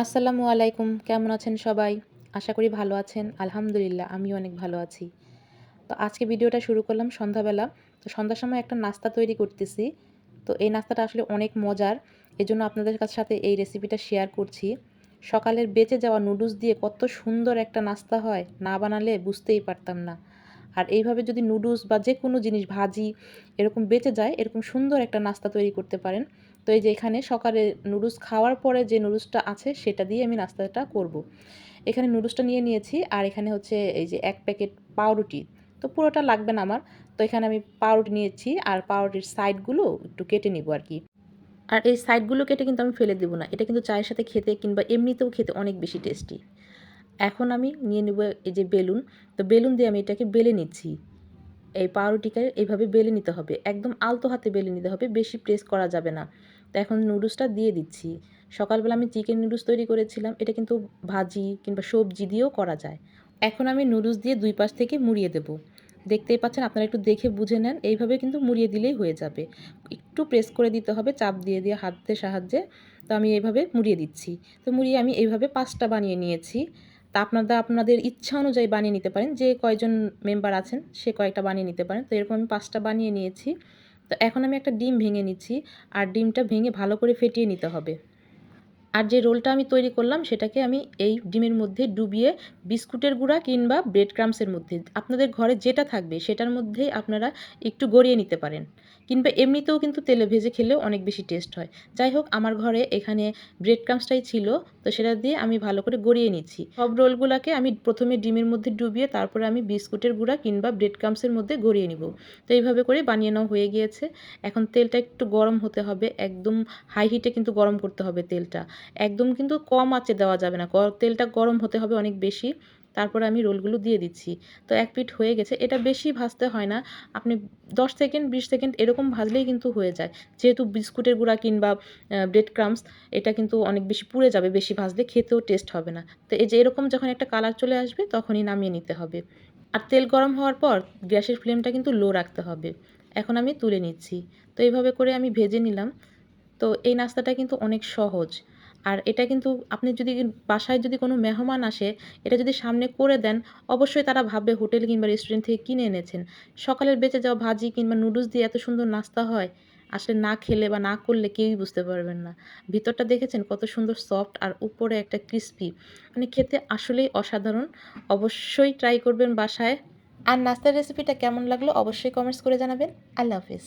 আসসালামু আলাইকুম, কেমন আছেন সবাই? আশা করি ভালো আছেন। আলহামদুলিল্লাহ আমি অনেক ভালো আছি। তো আজকে ভিডিওটা শুরু করলাম সন্ধ্যাবেলা। তো সন্ধ্যার সময় একটা নাস্তা তৈরি করতেছি। তো এই নাস্তাটা আসলে অনেক মজার। এজন্য আপনাদের কাছে সাথে এই রেসিপিটা শেয়ার করছি। সকালের বেঁচে যাওয়া নুডলস দিয়ে কত সুন্দর একটা নাস্তা হয়, না বানালে বুঝতেই পারতাম না। আর এইভাবে যদি নুডলস বা যে কোনো জিনিস, ভাজি এরকম বেঁচে যায়, এরকম সুন্দর একটা নাস্তা তৈরি করতে পারেন। তো এই যে এখানে সকালে নুডলস খাওয়ার পরে যে নুডলসটা আছে, সেটা দিয়ে আমি নাস্তাটা করব। এখানে নুডলসটা নিয়ে নিয়েছি, আর এখানে হচ্ছে এই যে এক প্যাকেট পাউরুটি। তো পুরোটা লাগবে না আমার। তো এখানে আমি পাউরুটি নিয়েছি, আর পাউরুটির সাইডগুলো একটু কেটে নিব আর কি। আর এই সাইডগুলো কেটে কিন্তু আমি ফেলে দেবো না। এটা কিন্তু চায়ের সাথে খেতে কিংবা এমনিতেও খেতে অনেক বেশি টেস্টি। এখন আমি নিয়ে নেব এই যে বেলুন। তো বেলুন দিয়ে আমি এটাকে বেলে নিচ্ছি। এই পাউরুটিকে এইভাবে বেলে নিতে হবে। একদম আলতো হাতে বেলে নিতে হবে, বেশি প্রেস করা যাবে না। তো এখন নুডলসটা দিয়ে দিচ্ছি। সকালবেলা আমি চিকেন নুডলস তৈরি করেছিলাম। এটা কিন্তু ভাজি কিংবা সবজি দিয়েও করা যায়। এখন আমি নুডলস দিয়ে দুই পাশ থেকে মুড়িয়ে দেব। দেখতেই পাচ্ছেন, আপনারা একটু দেখে বুঝে নেন। এইভাবে কিন্তু মুড়িয়ে দিলেই হয়ে যাবে। একটু প্রেস করে দিতে হবে, চাপ দিয়ে দিয়ে হাতের সাহায্যে। তো আমি এইভাবে মুড়িয়ে দিচ্ছি। তো মুড়িয়ে আমি এইভাবে পাঁচটা বানিয়ে নিয়েছি। তা আপনারা, আপনাদের ইচ্ছা অনুযায়ী বানিয়ে নিতে পারেন। যে কয়জন মেম্বার আছেন, সে কয়েকটা বানিয়ে নিতে পারেন। তো এরকম আমি পাঁচটা বানিয়ে নিয়েছি। তো এখন আমি একটা ডিম ভেঙে নিচ্ছি। আর ডিমটা ভেঙে ভালো করে ফেটিয়ে নিতে হবে। আর যে রোলটা আমি তৈরি করলাম সেটাকে আমি এই ডিমের মধ্যে ডুবিয়ে বিস্কুটের গুঁড়া কিংবা ব্রেড ক্রামসের মধ্যে, আপনাদের ঘরে যেটা থাকবে সেটার মধ্যেই আপনারা একটু গড়িয়ে নিতে পারেন। কিংবা এমনিতেও কিন্তু তেলে ভেজে খেলেও অনেক বেশি টেস্ট হয়। যাই হোক, আমার ঘরে এখানে ব্রেড ক্রামসটাই ছিল, তো সেটা দিয়ে আমি ভালো করে গড়িয়ে নিচ্ছি। সব রোলগুলোকে আমি প্রথমে ডিমের মধ্যে ডুবিয়ে তারপরে আমি বিস্কুটের গুঁড়া কিংবা ব্রেড ক্রামসের মধ্যে গড়িয়ে নিব। তো এইভাবে করে বানিয়ে নেওয়া হয়ে গিয়েছে। এখন তেলটা একটু গরম হতে হবে, একদম হাই হিটে কিন্তু গরম করতে হবে তেলটা। একদম কিন্তু কম আঁচে দেওয়া যাবে না। তেলটা গরম হতে হবে অনেক বেশি। তারপরে আমি রোলগুলো দিয়ে দিচ্ছি। তো এক পিঠ হয়ে গেছে। এটা বেশি ভাজতে হয় না। আপনি দশ সেকেন্ড, বিশ সেকেন্ড এরকম ভাজলেই কিন্তু হয়ে যায়। যেহেতু বিস্কুটের গুঁড়া কিংবা ব্রেড ক্রামস এটা কিন্তু অনেক বেশি পুড়ে যাবে। বেশি ভাজলে খেতেও টেস্ট হবে না। তো এই যে এরকম যখন একটা কালার চলে আসবে, তখনই নামিয়ে নিতে হবে। আর তেল গরম হওয়ার পর গ্যাসের ফ্লেমটা কিন্তু লো রাখতে হবে। এখন আমি তুলে নিচ্ছি। তো এইভাবে করে আমি ভেজে নিলাম। তো এই নাস্তাটা কিন্তু অনেক সহজ। আর এটা কিন্তু আপনি যদি বাসায় যদি কোনো মেহমান আসে, এটা যদি সামনে করে দেন, অবশ্যই তারা ভাববে হোটেল কিংবা রেস্টুরেন্ট থেকে কিনে এনেছেন। সকালের বেঁচে যাওয়া ভাজি কিংবা নুডলস দিয়ে এত সুন্দর নাস্তা হয়, আসলে না খেলে বা না করলে কেউই বুঝতে পারবেন না। ভিতরটা দেখেছেন কত সুন্দর সফট আর উপরে একটা ক্রিস্পি। মানে খেতে আসলেই অসাধারণ। অবশ্যই ট্রাই করবেন বাসায়। আর নাস্তার রেসিপিটা কেমন লাগল অবশ্যই কমেন্টস করে জানাবেন। আল্লাহ হাফিজ।